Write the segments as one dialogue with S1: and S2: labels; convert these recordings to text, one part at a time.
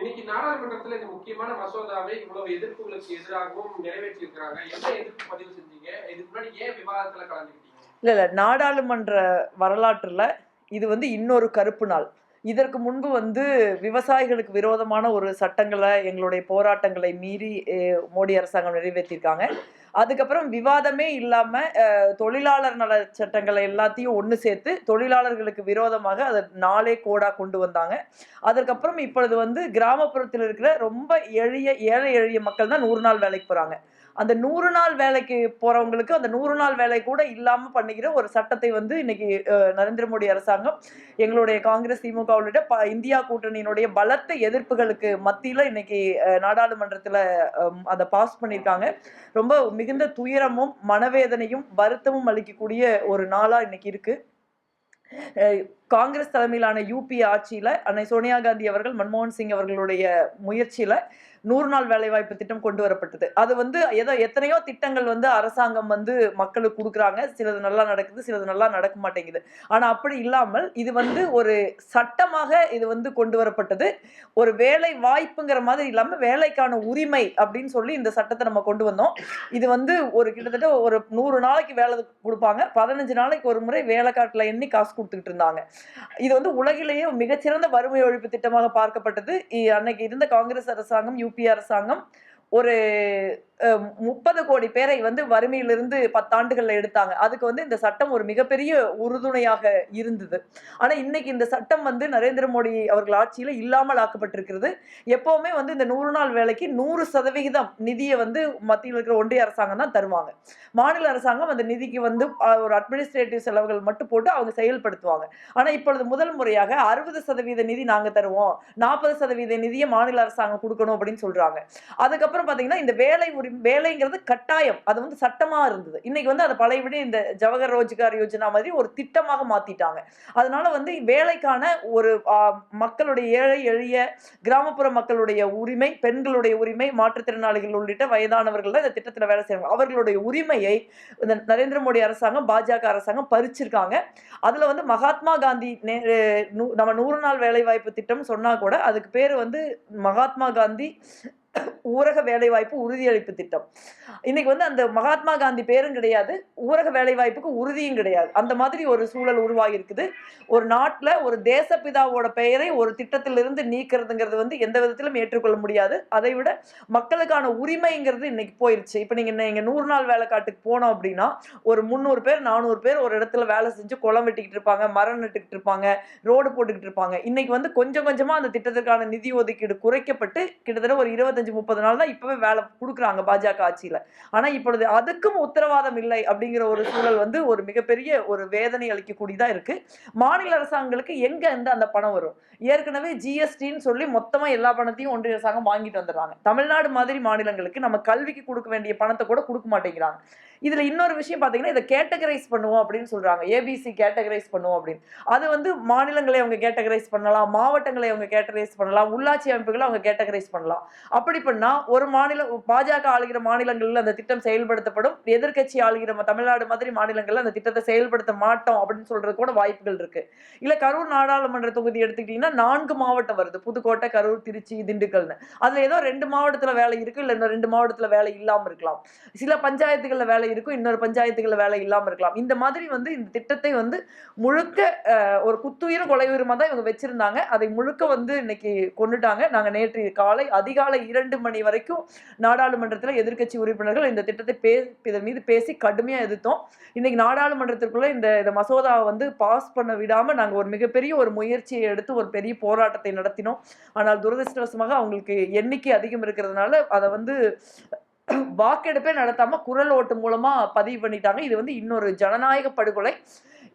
S1: இன்னைக்கு நாடாளுமன்றத்துல இந்த முக்கியமான மசோதாவை இவ்வளவு எதிர்ப்புகளுக்கு எதிராகவும் நிறைவேற்றி இருக்கிறாங்க என்ன எதிர்ப்பு பதிவு செஞ்சீங்க? இதுக்கு முன்னாடி ஏன் விவாதத்துல கலந்துக்கிட்டீங்க?
S2: இல்ல இல்ல. நாடாளுமன்ற வரலாற்றுல இது வந்து இன்னொரு கருப்பு நாள். இதற்கு முன்பு வந்து விவசாயிகளுக்கு விரோதமான ஒரு சட்டங்களை எங்களுடைய போராட்டங்களை மீறி மோடி அரசாங்கம் நிறைவேற்றியிருக்காங்க அதுக்கப்புறம் விவாதமே இல்லாம தொழிலாளர் நல சட்டங்களை எல்லாத்தையும் ஒன்று சேர்த்து தொழிலாளர்களுக்கு விரோதமாக அதை நாளே கோடா கொண்டு வந்தாங்க. அதற்கப்புறம் இப்பொழுது வந்து கிராமப்புறத்தில் இருக்கிற ரொம்ப எளிய ஏழை எளிய மக்கள் தான் நூறு நாள் வேலைக்கு போறாங்க. அந்த நூறு நாள் வேலைக்கு போறவங்களுக்கு அந்த நூறு நாள் வேலை கூட இல்லாம பண்ணுகிற ஒரு சட்டத்தை வந்து இன்னைக்கு நரேந்திர மோடி அரசாங்கம் எங்களுடைய காங்கிரஸ் திமுக உள்ளிட்ட ப- இந்தியா கூட்டணியினுடைய பலத்த எதிர்ப்புகளுக்கு மத்தியில இன்னைக்கு நாடாளுமன்றத்தில் நாடாளுமன்றத்துல அதை பாஸ் பண்ணியிருக்காங்க ரொம்ப மிகுந்த துயரமும் மனவேதனையும் வருத்தமும் அளிக்கக்கூடிய ஒரு நாளா இன்னைக்கு இருக்கு. காங்கிரஸ் தலைமையிலான யூபி ஆட்சியில அன்னை சோனியா காந்தி அவர்கள் மன்மோகன் சிங் அவர்களுடைய முயற்சியில நூறு நாள் வேலைவாய்ப்பு திட்டம் கொண்டு வரப்பட்டது. அது வந்து ஏதோ எத்தனையோ திட்டங்கள் வந்து அரசாங்கம் வந்து மக்களுக்கு கொடுக்குறாங்க. சிலது நல்லா நடக்குது சிலது நல்லா நடக்க மாட்டேங்குது. ஆனா அப்படி இல்லாமல் இது வந்து ஒரு சட்டமாக இது வந்து கொண்டு வரப்பட்டது. ஒரு வேலை வாய்ப்புங்கிற மாதிரி இல்லாம வேலைக்கான உரிமை அப்படின்னு சொல்லி இந்த சட்டத்தை நம்ம கொண்டு வந்தோம். இது வந்து ஒரு கிட்டத்தட்ட ஒரு நூறு நாளைக்கு வேலை கொடுப்பாங்க. பதினஞ்சு நாளைக்கு ஒரு முறை வேலைக்காட்டில் எண்ணி காசு கொடுத்துக்கிட்டு இருந்தாங்க. இது வந்து உலகிலேயே மிகச்சிறந்த வறுமை ஒழிப்பு திட்டமாக பார்க்கப்பட்டது. இ- அன்னைக்கு இருந்த காங்கிரஸ் அரசாங்கம் யூபி அரசாங்கம் ஒரு முப்பது கோடி பேரை வந்து வறுமையிலிருந்து பத்தாண்டுகள்ல எடுத்தாங்க. அதுக்கு வந்து இந்த சட்டம் ஒரு மிகப்பெரிய உறுதுணையாக இருந்தது. ஆனா இன்னைக்கு இந்த சட்டம் வந்து நரேந்திர மோடி அவர்கள் ஆட்சியில இல்லாமல் ஆக்கப்பட்டிருக்கிறது. எப்பவுமே வந்து இந்த நூறு நாள் வேலைக்கு நூறு சதவிகிதம் நிதியை வந்து மத்தியில் இருக்கிற ஒன்றிய அரசாங்கம் தான் தருவாங்க. மாநில அரசாங்கம் அந்த நிதிக்கு வந்து ஒரு அட்மினிஸ்ட்ரேட்டிவ் செலவுகள் மட்டும் போட்டு அவங்க செயல்படுத்துவாங்க. ஆனா இப்பொழுது முதல் முறையாக அறுபது சதவீத நிதி நாங்க தருவோம். நாற்பது சதவீத நிதியை மாநில அரசாங்கம் கொடுக்கணும் அப்படின்னு சொல்றாங்க. அதுக்கப்புறம் பாத்தீங்கன்னா இந்த வேலை உரி வேலைங்கிறது கட்டாயம். அது வந்து சட்டமாக இருந்தது. இன்னைக்கு வந்து அதை பழையபடி இந்த ஜவஹர் ரோஜ்கார் யோஜனா மாதிரி ஒரு திட்டமாக மாற்றிட்டாங்க அதனால வந்து வேலைக்கான ஒரு மக்களுடைய ஏழை எளிய கிராமப்புற மக்களுடைய உரிமை பெண்களுடைய உரிமை மாற்றுத்திறனாளிகள் உள்ளிட்ட வயதானவர்கள் தான் இந்த திட்டத்தில் வேலை செய்யறாங்க அவர்களுடைய உரிமையை இந்த நரேந்திர மோடி அரசாங்கம் பாஜக அரசாங்கம் பறிச்சிருக்காங்க. அதில் வந்து மகாத்மா காந்தி நே- நம்ம நூறு நாள் வேலை வாய்ப்பு திட்டம் சொன்னால் கூட அதுக்கு பேர் வந்து மகாத்மா காந்தி ஊரக வேலைவாய்ப்பு உறுதியளிப்பு திட்டம். இன்னைக்கு வந்து அந்த மகாத்மா காந்தி பேரும் கிடையாது ஊரக வேலைவாய்ப்புக்கு உறுதியும் கிடையாது. அந்த மாதிரி ஒரு சூழல் உருவாகி இருக்குது ஒரு நாட்டில் ஒரு தேசப்பிதாவோட பெயரை ஒரு திட்டத்திலிருந்து நீக்கிறதுங்கிறது வந்து எந்த விதத்திலும் ஏற்றுக்கொள்ள முடியாது. அதை விட மக்களுக்கான உரிமைங்கிறது இன்னைக்கு போயிருச்சு. இப்போ நீங்கள் நீங்க நூறு நாள் வேலைக்காட்டுக்கு போனோம் அப்படின்னா ஒரு முந்நூறு பேர் நானூறு பேர் ஒரு இடத்துல வேலை செஞ்சு குளம் வெட்டிக்கிட்டு இருப்பாங்க மரம் நட்டுக்கிட்டு இருப்பாங்க ரோடு போட்டுக்கிட்டு இருப்பாங்க. இன்னைக்கு வந்து கொஞ்சம் கொஞ்சமாக அந்த திட்டத்திற்கான நிதி ஒதுக்கீடு குறைக்கப்பட்டு கிட்டத்தட்ட ஒரு இருபது இருபத்தஞ்சு முப்பது நாள் தான் இப்பவே வேலை கொடுக்குறாங்க பாஜக ஆட்சியில. ஆனா இப்பொழுது அதுக்கும் உத்தரவாதம் இல்லை அப்படிங்கிற ஒரு சூழல் வந்து ஒரு மிகப்பெரிய ஒரு வேதனை அளிக்கக்கூடியதா இருக்கு. மாநில அரசாங்கங்களுக்கு எங்க இருந்து அந்த பணம் வரும்? ஏற்கனவே ஜிஎஸ்டின்னு சொல்லி மொத்தமா எல்லா பணத்தையும் ஒன்றிய அரசாங்கம் வாங்கிட்டு வந்துடுறாங்க. தமிழ்நாடு மாதிரி மாநிலங்களுக்கு நம்ம கல்விக்கு கொடுக்க வேண்டிய பணத்தை கூட கொடுக்க மாட்டேங்கிறாங்க. இதுல இன்னொரு விஷயம் பாத்தீங்கன்னா இதை கேட்டகரைஸ் பண்ணுவோம் அப்படின்னு சொல்றாங்க. ஏபிசி கேட்டகரைஸ் பண்ணுவோம் அப்படின்னு. அது வந்து மாநிலங்களை அவங்க கேட்டகரைஸ் பண்ணலாம் மாவட்டங்களை அவங்க கேட்டகரைஸ் பண்ணலாம் உள்ளாட்சி அமைப்புகளை அவங்க கேட்டகரைஸ் பண்ணலாம். அப்படி பண்ணா ஒரு மாநில பாஜக ஆளுகிற மாநிலங்களில் அந்த திட்டம் செயல்படுத்தப்படும் எதிர்க்கட்சி ஆளுகிற தமிழ்நாடு மாதிரி மாநிலங்களில் அந்த திட்டத்தை செயல்படுத்த மாட்டோம் அப்படின்னு சொல்றது கூட வாய்ப்புகள் இருக்கு. இல்ல கரூர் நாடாளுமன்ற தொகுதி எடுத்துக்கிட்டீங்கன்னா நான்கு மாவட்டம் வருது. புதுக்கோட்டை கரூர் திருச்சி திண்டுக்கல்னு. அதுல ஏதோ ரெண்டு மாவட்டத்துல வேலை இருக்கு இல்ல இன்னும் ரெண்டு மாவட்டத்துல வேலை இல்லாம இருக்கலாம். சில பஞ்சாயத்துகள்ல வேலை இருக்கும் இன்னொரு பஞ்சாயத்துகள்ல வேலை இல்லாம இருக்கலாம். இந்த மாதிரி வந்து இந்த திட்டத்தை வந்து முழுக்க ஒரு குத்துயிரும் கொலையுயிருமா தான் இவங்க வச்சிருந்தாங்க. அதை முழுக்க வந்து இன்னைக்கு கொண்டுட்டாங்க. நாங்க நேற்று காலை அதிகாலை இரண்டு மணி வரைக்கும் நாடாளுமன்றத்தில் எதிர்க்கட்சி உறுப்பினர்கள் இந்த திட்டத்தை பே இதன் மீது பேசி கடுமையாக எதிர்த்தோம். இன்னைக்கு நாடாளுமன்றத்திற்குள்ள இந்த இந்த மசோதாவை வந்து பாஸ் பண்ண விடாமல் நாங்கள் ஒரு மிகப்பெரிய ஒரு முயற்சியை எடுத்து ஒரு பெரிய போராட்டத்தை நடத்தினோம். ஆனால் துரதிருஷ்டவசமாக அவங்களுக்கு எண்ணிக்கை அதிகம் இருக்கிறதுனால அதை வந்து வாக்கெடுப்பே நடத்தாம குரல் ஓட்டு மூலமா பதிவு பண்ணிட்டாங்க. இது வந்து இன்னொரு ஜனநாயக படுகொலை.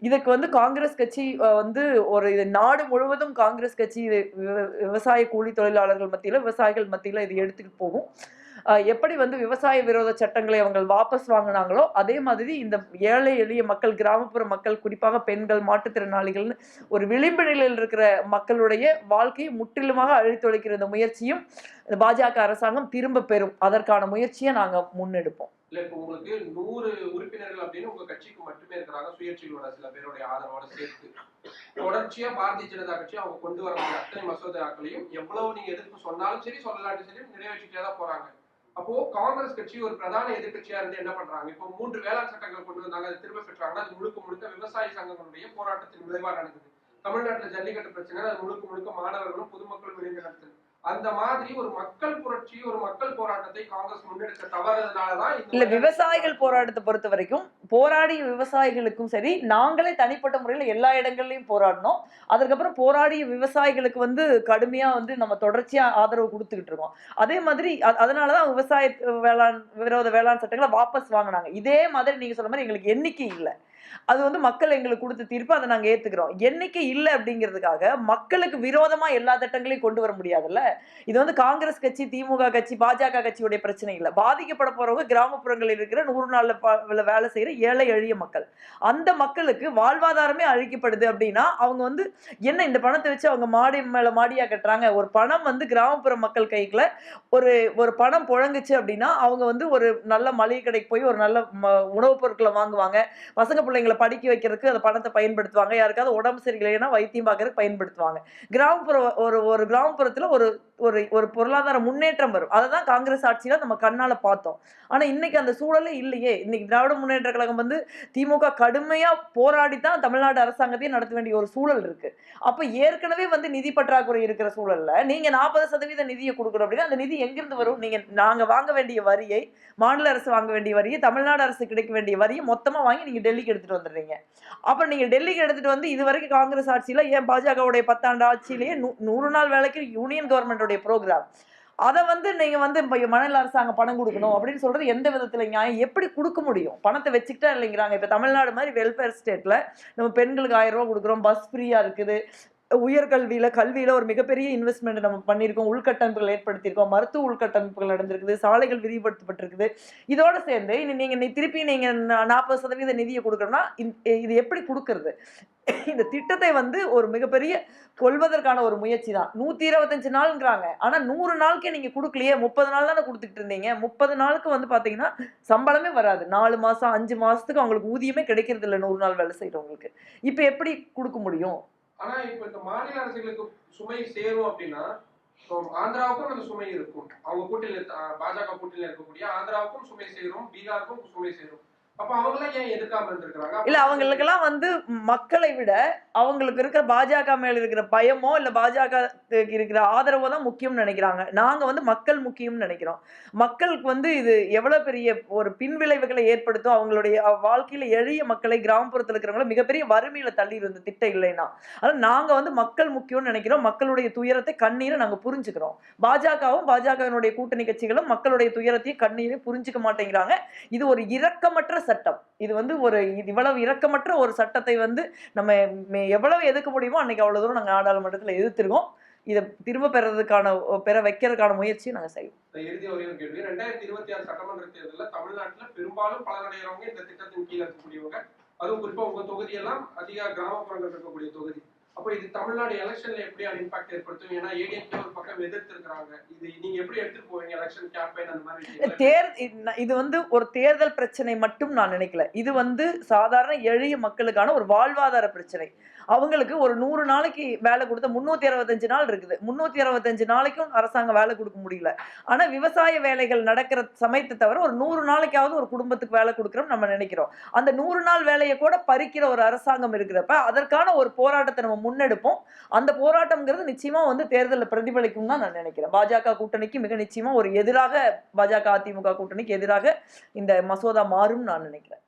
S2: இதுக்கு வந்து காங்கிரஸ் கட்சி வந்து ஒரு இது நாடு முழுவதும் காங்கிரஸ் கட்சி இது விவ- விவசாய கூலி தொழிலாளர்கள் மத்தியில் விவசாயிகள் மத்தியில் இது எடுத்துக்கிட்டு போகும். எப்படி வந்து விவசாய விரோத சட்டங்களை அவங்க வாபஸ் வாங்கினாங்களோ அதே மாதிரி இந்த ஏழை எளிய மக்கள் கிராமப்புற மக்கள் குறிப்பாக பெண்கள் மாற்றுத்திறனாளிகள்னு ஒரு விளிம்பு நிலையில் இருக்கிற மக்களுடைய வாழ்க்கையை முற்றிலுமாக அழித்தொழிக்கிற இந்த முயற்சியும் பாஜக அரசாங்கம் திரும்ப பெறும். அதற்கான முயற்சியை நாங்க முன்னெடுப்போம்.
S1: இல்ல இப்ப உங்களுக்கு நூறு உறுப்பினர்கள் அப்படின்னு உங்க கட்சிக்கு மட்டுமே இருக்கிறாங்க சுயேட்சைகளோட சில பேருடைய ஆதரவோட சேர்த்து. தொடர்ச்சியா பாரதிய ஜனதா கட்சி அவங்க கொண்டு வரக்கூடிய அத்தனை மசோதாக்களையும் எவ்வளவு நீங்க எதிர்ப்பு சொன்னாலும் சரி சொல்லலாட்டும் சரி நிறைவேற்றிட்டே தான் போறாங்க. அப்போ காங்கிரஸ் கட்சி ஒரு பிரதான எதிர்க்கட்சியா இருந்து என்ன பண்றாங்க? இப்போ மூன்று வேளாண் சட்டங்கள் கொண்டு வந்தாங்க அதை திரும்ப பெற்றாங்கன்னா அது முழுக்க முழுக்க விவசாய சங்கங்களுடைய போராட்டத்தின் விளைவா நடக்குது. தமிழ்நாட்டுல ஜல்லிக்கட்டு பிரச்சனை அது முழுக்க முழுக்க மாணவர்களும் பொதுமக்களும் இணைந்து நடத்துது. அந்த மாதிரி ஒரு மக்கள் புரட்சி ஒரு மக்கள் போராட்டத்தை காங்கிரஸ் முன்னெடுக்க தவறதுனாலதான்
S2: இல்ல விவசாயிகள் போராட்டத்தை பொறுத்த வரைக்கும் போராடிய விவசாயிகளுக்கும் சரி நாங்களே தனிப்பட்ட முறையில் எல்லா இடங்கள்லயும் போராடினோம். அதுக்கப்புறம் போராடிய விவசாயிகளுக்கு வந்து கடுமையா வந்து நம்ம தொடர்ச்சியா ஆதரவு கொடுத்துக்கிட்டு இருக்கோம். அதே மாதிரி அதனாலதான் விவசாய வேளாண் விரோத வேளாண் சட்டங்களை வாபஸ் வாங்கினாங்க. இதே மாதிரி நீங்க சொன்ன மாதிரி எங்களுக்கு எண்ணிக்கை இல்லை. அது வந்து மக்கள் எங்களுக்கு கொடுத்த தீர்ப்பு அதை நாங்க ஏற்றுக்கிறோம் என்னைக்கு இல்லை அப்படிங்கிறதுக்காக மக்களுக்கு விரோதமா எல்லா திட்டங்களையும் கொண்டு வர முடியாதுல்ல? இது வந்து காங்கிரஸ் கட்சி திமுக கட்சி பாஜக கட்சியுடைய பிரச்சனை இல்லை. பாதிக்கப்பட போறவங்க கிராமப்புறங்களில் இருக்கிற நூறு நாள்ல வேலை- செய்கிற செய்யற ஏழை எளிய மக்கள். அந்த மக்களுக்கு வாழ்வாதாரமே அழிக்கப்படுது அப்படின்னா அவங்க வந்து என்ன இந்த பணத்தை வச்சு அவங்க மாடி மேலே மாடியா கட்டுறாங்க? ஒரு பணம் வந்து கிராமப்புற மக்கள் கைக்குள்ள ஒரு ஒரு பணம் புழங்குச்சு அப்படின்னா அவங்க வந்து ஒரு நல்ல மளிகை கடைக்கு போய் ஒரு நல்ல ம- உணவுப் பொருட்களை வாங்குவாங்க. பசங்க பிள்ளைங்க பிள்ளைங்களை படிக்க வைக்கிறதுக்கு அந்த பணத்தை பயன்படுத்துவாங்க. யாருக்காவது உடம்பு சரியில்லைன்னா வைத்தியம் பார்க்கறதுக்கு பயன்படுத்துவாங்க. கிராமப்புற ஒரு ஒரு கிராமப்புறத்துல ஒரு ஒரு ஒரு பொருளாதார முன்னேற்றம் வரும். அதை தான் காங்கிரஸ் ஆட்சியில நம்ம கண்ணால பார்த்தோம். ஆனா இன்னைக்கு அந்த சூழலே இல்லையே. இன்னைக்கு திராவிட முன்னேற்ற கழகம் வந்து திமுக கடுமையா போராடி தான் தமிழ்நாடு அரசாங்கத்தையும் நடத்த வேண்டிய ஒரு சூழல் இருக்கு. அப்ப ஏற்கனவே வந்து நிதி பற்றாக்குறை இருக்கிற சூழல்ல நீங்க நாற்பது சதவீத நிதியை கொடுக்கணும் அப்படின்னா அந்த நிதி எங்கிருந்து வரும்? நீங்க நாங்க வாங்க வேண்டிய வரியை மாநில அரசு வாங்க வேண்டிய வரியை தமிழ்நாடு அரசு கிடைக்க வேண்டிய வரியை மொத்தமா வாங்கி நீங்க டெல்லிக்கு எடுத்துகிட்டு வந்துடுறீங்க. அப்புறம் நீங்க டெல்லிக்கு எடுத்துட்டு வந்து இது வரைக்கும் காங்கிரஸ் ஆட்சியில ஏன் பாஜகவுடைய பத்தாண்டு ஆட்சியிலேயே நூ- நூறு நாள் வேலைக்கு யூனியன் கவர்மெண்டோடைய ப்ரோக்ராம் அதை வந்து நீங்கள் வந்து இப்போ மாநில அரசாங்கம் பணம் கொடுக்கணும் அப்படின்னு சொல்றது எந்த விதத்தில் நியாயம்? எப்படி கொடுக்க முடியும்? பணத்தை வச்சுக்கிட்டா இல்லைங்கிறாங்க. இப்போ தமிழ்நாடு மாதிரி வெல்ஃபேர் ஸ்டேட்டில் நம்ம பெண்களுக்கு ஆயிரம் ரூபா கொடுக்குறோம். பஸ் ஃப்ரீயா இருக்குது. உயர்கல்வியில் கல்வியில் ஒரு மிகப்பெரிய இன்வெஸ்ட்மெண்ட் நம்ம பண்ணியிருக்கோம். உள்கட்டமைப்புகள் ஏற்படுத்தியிருக்கோம். மருத்துவ உள்கட்டமைப்புகள் நடந்திருக்குது. சாலைகள் விரிவுபடுத்தப்பட்டிருக்குது. இதோடு சேர்ந்து இனி நீங்கள் நீ திருப்பி நீங்கள் நாற்பது சதவீத நிதியை கொடுக்குறோன்னா இது எப்படி கொடுக்கறது? இந்த திட்டத்தை வந்து ஒரு மிகப்பெரிய கொள்வதற்கான ஒரு முயற்சி தான் நூற்றி இருபத்தஞ்சு நாளுங்கிறாங்க ஆனால் நூறு நாளுக்கே நீங்கள் கொடுக்கலையே. முப்பது நாள் தானே கொடுத்துக்கிட்டு இருந்தீங்க. முப்பது நாளுக்கு வந்து பார்த்தீங்கன்னா சம்பளமே வராது. நாலு மாதம் அஞ்சு மாதத்துக்கு அவங்களுக்கு ஊதியமே கிடைக்கிறது இல்லை நூறு நாள் வேலை செய்கிறவங்களுக்கு இப்போ எப்படி கொடுக்க முடியும்?
S1: ஆனா இப்ப இந்த மாநில அரசுகளுக்கு சுமை சேரும் அப்படின்னா இப்போ ஆந்திராவுக்கும் அந்த சுமை இருக்கும். அவங்க கூட்டணியில் பாஜக கூட்டணியில் இருக்கக்கூடிய ஆந்திராவுக்கும் சுமை சேரும் பீகாருக்கும் சுமை சேரும்.
S2: இல்ல அவங்களுக்கெல்லாம் வந்து மக்களை விட அவங்களுக்கு இருக்கிற பாஜக மேல இருக்கிற பயமோ இல்ல பாஜக இருக்கிற ஆதரவோ தான் முக்கியம்னு நினைக்கிறாங்க. நாங்க வந்து மக்கள் முக்கியம்னு நினைக்கிறோம். மக்களுக்கு வந்து இது எவ்வளவு பெரிய ஒரு பின்விளைவுகளை ஏற்படுத்தும் அவங்களுடைய வாழ்க்கையில எளிய மக்களை கிராமப்புறத்துல இருக்கிறவங்கள மிகப்பெரிய வறுமையில தள்ளி இருந்த திட்டம் இல்லைன்னா. அதனால நாங்க வந்து மக்கள் முக்கியம்னு நினைக்கிறோம். மக்களுடைய துயரத்தை கண்ணீரை நாங்க புரிஞ்சுக்கிறோம். பாஜகவும் பாஜகவினுடைய கூட்டணி கட்சிகளும் மக்களுடைய துயரத்தையும் கண்ணீரையும் புரிஞ்சுக்க மாட்டேங்கிறாங்க. இது ஒரு இரக்கமற்ற சட்டம். இது வந்து ஒரு இது இவ்வளவு இரக்கமற்ற ஒரு சட்டத்தை வந்து நம்ம எவ்வளவு எதிர்க்க முடியுமோ அன்னைக்கு அவ்வளவு தூரம் நாங்கள் நாடாளுமன்றத்தில் எதிர்த்திருக்கோம். இதை திரும்ப பெறதுக்கான பெற வைக்கிறதுக்கான முயற்சியை நாங்கள் செய்வோம்.
S1: இந்த இறுதி ஒரே கேள்வி. ரெண்டாயிரத்தி இருபத்தி ஆறு சட்டமன்ற தேர்தலில் தமிழ்நாட்டுல பெரும்பாலும் பலனடைகிறவங்க இந்த திட்டத்தின் கீழே இருக்கக்கூடியவங்க. அதுவும் குறிப்பாக உங்க தொகுதியெல்லாம் அதிக கிராமப்புறங்கள் இருக்கக்கூடிய தொகுதி. அப்போ இது தமிழ்நாடு எலெக்ஷன்ல எப்படி இம்பாக்ட் ஏற்படுத்தும்? ஏன்னா ஏடிஎம்கே ஒரு பக்கம் எதிர்த்து இருக்காங்க இது நீங்க எப்படி எடுத்துட்டு போவீங்க? எலெக்ஷன் கேம்பெயின் அந்த மாதிரி
S2: தேர் இது வந்து ஒரு தேர்தல் பிரச்சனை மட்டும் நான் நினைக்கல. இது வந்து சாதாரண எளிய மக்களுக்கான ஒரு வாழ்வாதார பிரச்சனை. அவங்களுக்கு ஒரு நூறு நாளைக்கு வேலை கொடுத்த முன்னூத்தி அறுபத்தஞ்சு நாள் இருக்குது. முன்னூத்தி அறுபத்தஞ்சு நாளைக்கும் அரசாங்கம் வேலை கொடுக்க முடியல. ஆனா விவசாய வேலைகள் நடக்கிற சமயத்தை தவிர ஒரு நூறு நாளைக்காவது ஒரு குடும்பத்துக்கு வேலை கொடுக்குறோம் நம்ம நினைக்கிறோம். அந்த நூறு நாள் வேலையை கூட பறிக்கிற ஒரு அரசாங்கம் இருக்கிறப்ப அதற்கான ஒரு போராட்டத்தை நம்ம முன்னெடுப்போம். அந்த போராட்டம்ங்கிறது நிச்சயமா வந்து தேர்தலில் பிரதிபலிக்கும் தான் நான் நினைக்கிறேன். பாஜக கூட்டணிக்கு மிக நிச்சயமா ஒரு எதிராக பாஜக அதிமுக கூட்டணிக்கு எதிராக இந்த மசோதா மாறும் நான் நினைக்கிறேன்.